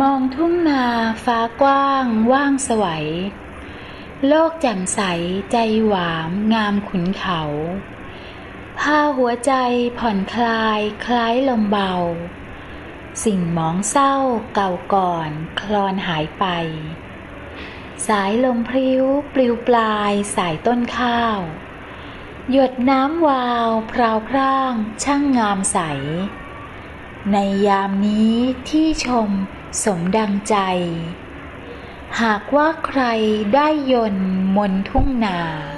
มองทุ่งนาฟ้ากว้าง ว่างสวัย โลกแจ่มใสใจหวามงามขุนเขาพาหัวใจผ่อนคลายคล้ายลมเบา สิ่งมองเศร้าเก่าก่อนคลอนหายไป สายลมพริ้วปลิวปลายสายต้นข้าว หยดน้ำวาวพราวพร่างช่างงามใส ในยามนี้ที่ชม สมดังใจ หากว่าใครได้ยนต์มนทุ่งนาเอา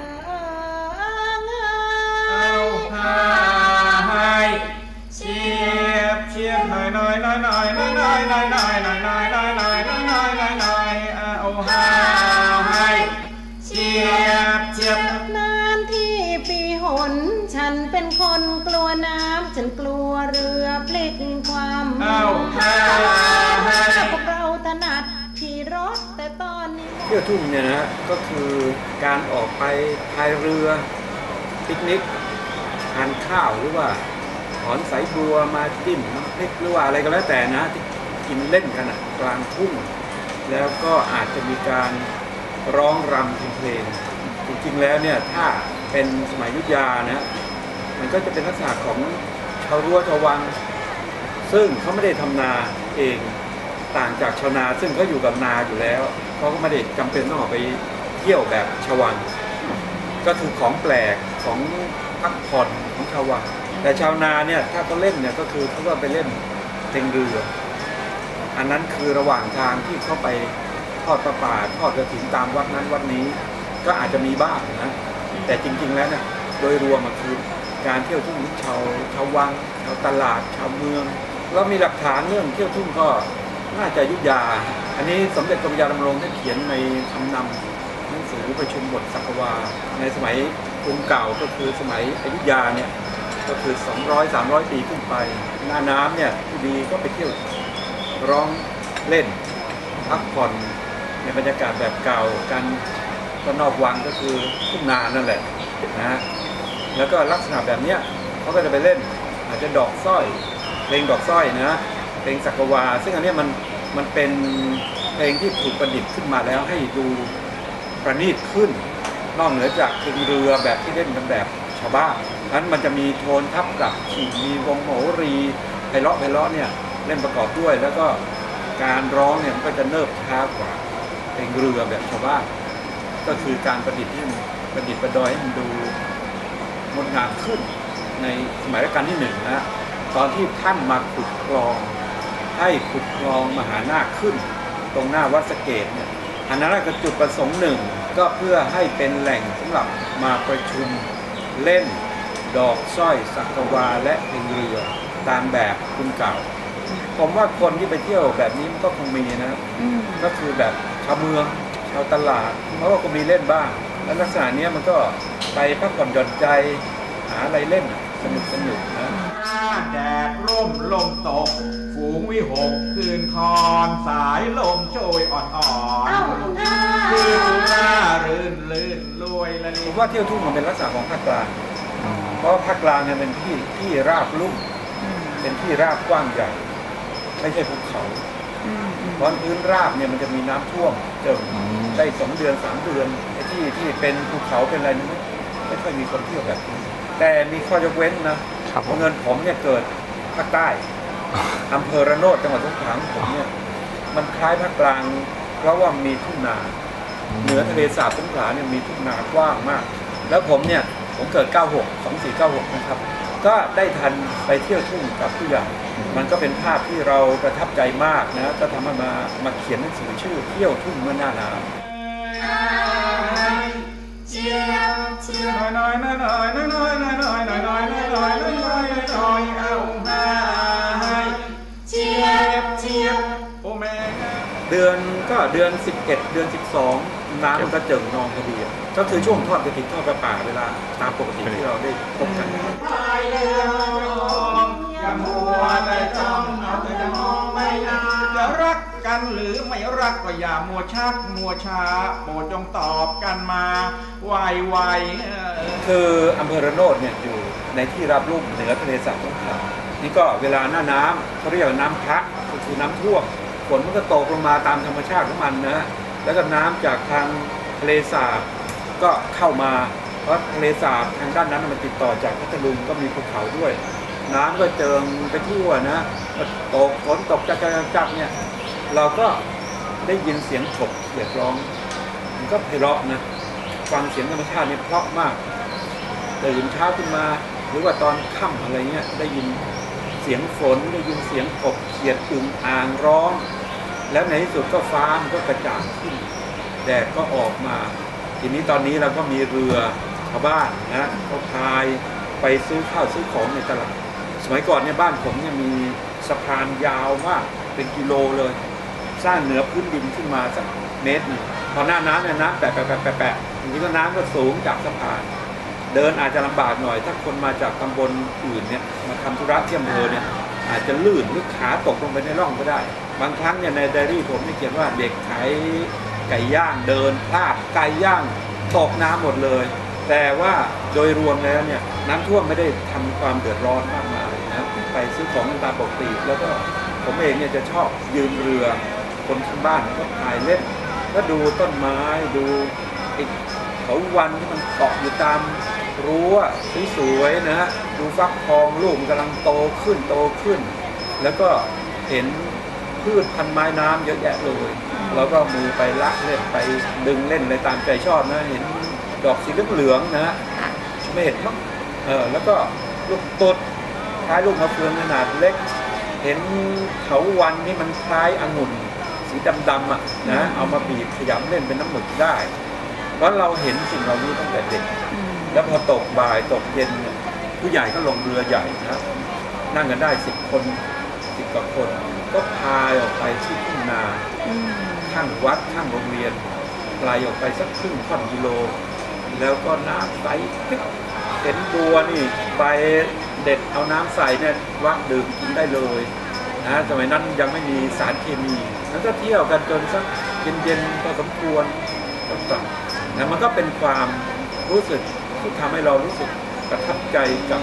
ที่ยวทุ่งเนี่ยนะก็คือการออกไปพายเรือปิกนิกทานข้าวหรือว่าถอนสายบัวมาจิ้มน้ำพริกหรือว่าอะไรก็แล้วแต่นะที่กินเล่นกันกลางทุ่ง แล้วก็อาจจะมีการร้องรำเพลง จริงๆแล้วเนี่ยถ้าเป็นสมัยยุทธยานะมันก็จะเป็นลักษณะของชาวรั้วชาววัง ซึ่งเขาไม่ได้ทำนาเองต่างจากชาวนาซึ่งเขาอยู่กับนาอยู่แล้ว เขาก็ไม่ได้จำเป็นต้องออกไปเที่ยวแบบชาววัง ก็คือของแปลกของพักผ่อนของชาววัง แต่ชาวนาเนี่ยถ้าเขาเล่นเนี่ยก็คือเขาก็ไปเล่นเพลงเรือ อันนั้นคือระหว่างทางที่เขาไปทอดประป่าทอดกระถิ่นตามวัดนั้นวัดนี้ ก็อาจจะมีบ้างนะแต่จริง ๆ แล้วเนี่ยโดยรวมมันคือการเที่ยวทุ่งชาวชาววังชาวตลาดชาวเมือง แล้วมีหลักฐานเรื่องเที่ยวทุ่งก็น่าจะยุธยา อันนี้สมเด็จกรมยาดำรงได้เขียนในคำนำหนังสือประชุมบทสักวา ในสมัยกรุงเก่าก็คือสมัยอยุธยาเนี่ยก็คือ 200 300 ปีขึ้นไป หน้าน้ำเนี่ยผู้ดีก็ไปเที่ยวร้องเล่นพักผ่อนในบรรยากาศแบบเก่ากันก็นอกวังก็คือทุ่งนานั่นแหละนะฮะแล้วก็ลักษณะแบบเนี้ยเขาก็จะไปเล่น อาจจะดอกสร้อยเพลงดอกสร้อยนะเพลงสักวา ซึ่งอันเนี้ยมัน มันเป็นเพลงที่ถูกประดิษฐ์ขึ้นมาแล้วให้ดูประณีตขึ้น นอกเหนือจากเพลงเรือแบบที่เล่นกันแบบชาวบ้านนั้นมันจะมีโทนทับกับขี่มีวงโหรีไพเราะไพเราะเนี่ยเล่นประกอบด้วย แล้วก็การร้องเนี่ยมันก็จะเนิบช้ากว่าเพลงเรือแบบชาวบ้านก็คือการประดิษฐ์ที่มันประดิษฐ์ประดอยให้มันดูงดงามขึ้นในสมัยรัชกาลที่หนึ่งนะตอนที่ท่านมาขุดคลอง ให้ขุดคลองมหานาคขึ้น ตรงหน้าวัดสเกตเนี่ยอันนั้นก็จุดประสงค์หนึ่งก็เพื่อให้เป็นแหล่งสำหรับมาประชุมเล่นดอกสร้อยสักวาและเพลงเรือตามแบบคุณเก่า ผมว่าคนที่ไปเที่ยวแบบนี้มันก็คงมีนะก็คือแบบชาวเมืองชาวตลาดเขาก็คงมีเล่นบ้าง แล้วลักษณะนี้มันก็ไปพักผ่อนหย่อนใจหาอะไรเล่นสนุกสนุกนะแดดร่มลมตก ฝูงวิหกคืนคอนสายลมโชยอ่อนๆคืนหน้ารื่นลื่นลวยละผลิมว่าเที่ยวทุ่งมันเป็นลักษณะของภาคกลาง เพราะภาคกลางเนี่ยเป็นที่ที่ราบลุ่ม เป็นที่ราบกว้างใหญ่ ไม่ใช่ภูเขาอืมอืมเพราะพื้นราบเนี่ยมันจะมีน้ำท่วมเจิ่งได้สองเดือนสามเดือนไอ้ที่ที่เป็นภูเขาเป็นอะไรนี่ไม่ไม่ค่อยมีคนเที่ยวแบบนี้แต่มีข้อยกเว้นนะครับผม เงินผมเนี่ยเกิดภาคใต้ อำเภอระโนดจังหวัดสงขลาของผมเนี่ยมันคล้ายภาคกลาง เพราะว่ามีทุ่งนา เหนือทะเลสาบสงขลาเนี่ยมีทุ่งนากว้างมาก แล้วผมเนี่ยผมเกิด 96 2496 นะครับ ก็ได้ทันไปเที่ยวทุ่งกับผู้ใหญ่มันก็เป็นภาพที่เราประทับใจมากนะก็ทำให้มามาเขียนหนังสือชื่อเที่ยวทุ่งเมื่อหน้าหนาว ก็เดือน 11 เดือน 12 น้ำมันก็เจิ่งนองพอดีอะก็คือช่วงทอดกระถิ่นทอดกระป่าเวลาตามปกติที่เราได้พบกันพายเรืออย่ามัวแต่จ้องเอาแต่จะมองไม่นาจะรักกันหรือไม่รักก็อย่ามัวชักมัวช้าโปรดจงตอบกันมาไวไวๆเออคืออำเภอระโนดเนี่ยอยู่ในที่ราบลุ่มเหนือทะเลสาบสงขลานี่ก็เวลาหน้าน้ำเขาเรียกว่าน้ำพักก็คือน้ำท่วมฝฝ นมันก็ตกลงมาตามธรรมชาติของมันนะ แล้วก็น้ำจากทางทะเลสาบก็เข้ามา เพราะทะเลสาบทางด้านนั้นมันติดต่อจากพัทลุงก็มีภูเขาด้วย น้ำก็เจิงไปทั่วนะตกฝนตกจักจักเนี่ยเราก็ได้ยินเสียงฉบเสียงร้อง มันก็ไพเราะนะฟังเสียงธรรมชาติเนี่ยเพราะมากตื่นเช้าขึ้นมาหรือว่าตอนค่ำอะไรเงี้ยได้ยินเสียงฝนได้ยินเสียงกบเขียดอึ่งอ่างร้อง แล้วในที่สุดก็ฟ้ามันก็กระจ่างขึ้นแดดก็ออกมา ทีนี้ตอนนี้เราก็มีเรือชาวบ้านนะเขาพายไปซื้อข้าวซื้อของในตลาด สมัยก่อนเนี่ยบ้านผมเนี่ยมีสะพานยาวมากเป็นกิโลเลย สร้างเหนือพื้นดินขึ้นมาสักเมตรหนึงพอหน้าน้ำเนี่ยน้ำแปะแปะแปะแปะแปะทีนี้ก็น้ำก็สูงจากสะพาน เดินอาจจะลำบากหน่อย ถ้าคนมาจากตำบลอื่นเนี่ยมาทำธุระที่อำเภอเนี่ย อาจจะลื่นหรือขาตกลงไปในร่องก็ได้ บางครั้งเนี่ยในไดอารี่ผมเนี่ยเขียนว่าเด็กขายไก่ย่างเดินพลาดไก่ย่างตกน้ำหมดเลย แต่ว่าโดยรวมแล้วเนี่ยน้ำท่วมไม่ได้ทำความเดือดร้อนมากมายนะไปซื้อของกันตามปกติ แล้วก็ผมเองเนี่ยจะชอบยืนเรือคนข้างบ้านก็พายเล่นก็ดูต้นไม้ดูไอ้เขาวันที่มันเกาะอยู่ตาม รั้วสวยๆนะฮะดูฟักทองลูกมันกำลังโตขึ้นโตขึ้น แล้วก็เห็นพืชพันธุ์ไม้น้ำเยอะแยะเลยเราก็เอามือไปละเล่นไปดึงเล่นอะไรตามใจชอบนะเห็นดอกสีเหลืองๆนะฮะไม่เห็นมั้งเออแล้วก็ลูกตดคล้ายลูกมะเฟืองขนาดเล็ก เห็นเขาวันที่มันคล้ายองุ่นสีดำๆอะนะเอามาบีบขยำเล่นเป็นน้ำหมึกได้ เพราะเราเห็นสิ่งเหล่านี้ตั้งแต่เด็ก แล้วพอตกบ่ายตกเย็นผู้ใหญ่ก็ลงเรือใหญ่นะนั่งกันได้สิบคนสิบกว่าคน ก็พายออกไปที่ทุ่งนาข้างวัดข้างโรงเรียนไกลออกไปสักครึ่งค่อนกิโล แล้วก็น้ำใสเห็นบัวนี่ใบเด็ดเอาน้ำใสเนี่ยวักดื่มกินได้เลยนะสมัยนั้นยังไม่มีสารเคมีแล้วก็เที่ยวกันจนสักเย็นๆพอสมควรก็กลับนะมันก็เป็นความรู้สึก ที่ทำให้เรารู้สึกประทับใจกับ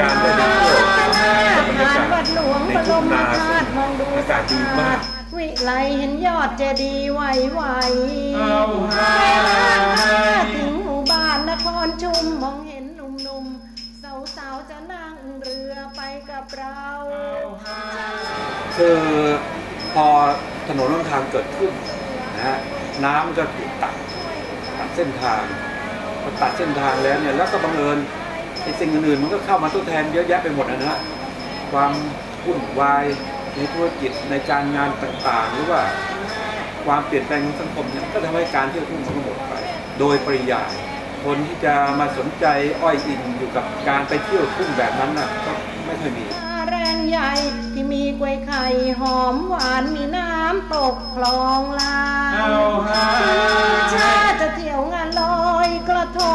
การได้ไปเที่ยวบรรยากาศวัดหลวงในบรทุ่งมนาธาซึ่งตุมองดูอากาศดีมาก วิไลเห็นยอดเจดีย์ไหวไหวเอาหาถึงหมู่บ้านนครชุมมองเห็นหนุ่มๆสาวๆจะนั่งเรือไปกับเราคือพอถนนหนทางเกิดขึ้นนะฮะน้ำก็ถูกตัดตัดเส้นทาง พอตัดเส้นทางแล้วเนี่ยแล้วก็บังเอิญไอ้สิ่งอื่นๆมันก็เข้ามาทดแทนเยอะแยะไปหมดนะฮะความวุ่นวายในธุรกิจในการงานต่างๆ หรือว่าความเปลี่ยนแปลงของสังคมเนี่ยก็ทำให้การเที่ยวทุ่งมันก็หมดไป โดยปริยายคนที่จะมาสนใจอ้อยอิงอยู่กับการไปเที่ยวทุ่งแบบนั้นน่ะก็ไม่เคอยมีแรงใหญ่ที่มีกล้วยไข่หอมหวานมีน้ำตกคลองลาเอาหาชาจะเที่ยวงานลอยกระท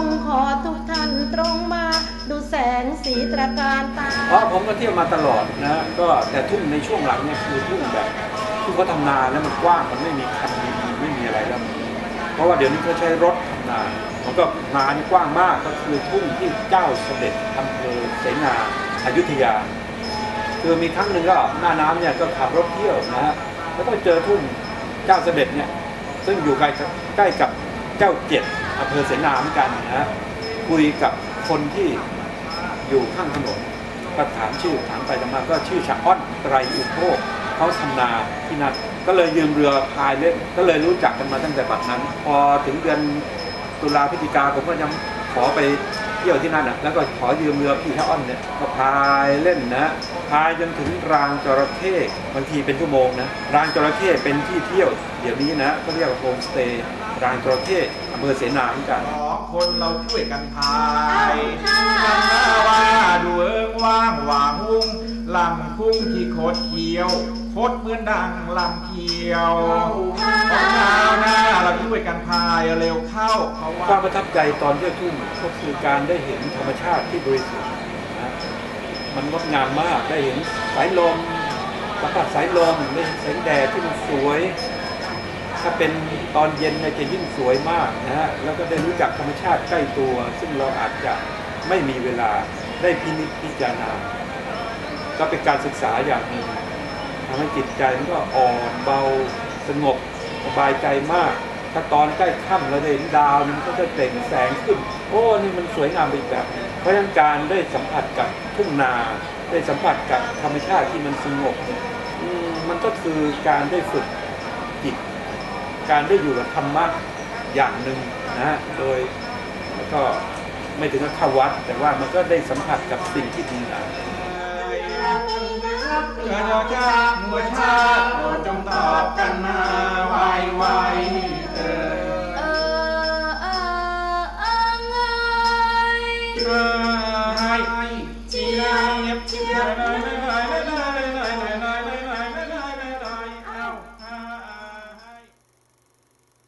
งขอทุกท่านตรงมา ดูแสงสีตระการตาเพราะผมก็เที่ยวมาตลอดนะก็แต่ทุ่งในช่วงหลังเนี่ยคือทุ่งแบบที่งเขาทำนาแล้วมันกว้างมันไม่มีคันดินไม่มีอะไรแล้วเพราะว่าเดี๋ยวนี้เขาใช้รถทำนามันก็นานี่กว้างมากก็คือทุ่งที่เจ้าเสด็จอำเภอเสนาอยุธยา คือมีครั้งหนึ่งก็หน้าน้ำเนี่ยก็ขับรถเที่ยวนะฮะแล้วก็เจอทุ่งเจ้าเสด็จเนี่ยซึ่งอยู่ใกล้ใกล้กับเจ้าเจ็ด อำเภอเสนาเหมือนกันนะฮะคุยกับคนที่อยู่ข้างถนนก็ถามชื่อถามไปถามมาก็ชื่อชาอ้อนไตรอุโภคเขาทำนาที่นั่นก็เลยยืมเรือพายเล่นก็เลยรู้จักกันมาตั้งแต่บัดนั้น พอถึงเดือนตุลาพฤศจิกาผมก็ยังขอไป เที่ยวที่นั่นอะแล้วก็ขอยืมเรือพี่ชาอ้อนเนี่ยก็พายเล่นนะพายจนถึงรางจระเข้บางทีเป็นชั่วโมงนะรางจระเข้เป็นที่เที่ยวเดี๋ยวนี้นะก็เรียกว่าโฮมสเตย์รางจระเข้อำเภอเสนาเหมือนกันสองคนเราช่วยกันพายลำหน้าว่าดูเอิงว่างหวางวุ้ง ลำคุ้งที่โคดเขียว โคดเหมือนดังลำเขียวของเท้าหน้าเราช่วยกันพายเร็วเข้าเพราะว่าความประทับใจตอนเที่ยวทุ่งก็คือการได้เห็นธรรมชาติที่บริสุทธิ์นะมันงดงามมากได้เห็นสายลมสัมผัสสายลมได้เห็นแสงแดดที่มันสวย ถ้าเป็นตอนเย็นเนี่ยจะยิ่งสวยมากนะฮะแล้วก็ได้รู้จักธรรมชาติใกล้ตัว ซึ่งเราอาจจะไม่มีเวลาได้พินิจพิจารณา ก็เป็นการศึกษาอย่างหนึ่งทำให้จิตใจมันก็อ่อนเบาสงบสบายใจมาก ถ้าตอนใกล้ค่ำเราเห็นดาวนี่มันก็จะเปล่งแสงขึ้น โอ้นี่มันสวยงามไปอีกแบบเพราะฉะนั้นการได้สัมผัสกับทุ่งนาได้สัมผัสกับธรรมชาติที่มันสงบมันก็คือการได้ฝึกจิต การได้อยู่กับธรรมะอย่างหนึ่งนะฮะโดยแล้วก็ไม่ถึงกับเข้าวัด แต่ว่ามันก็ได้สัมผัสกับสิ่งที่ดีงาม เกิดเราจาหัวชา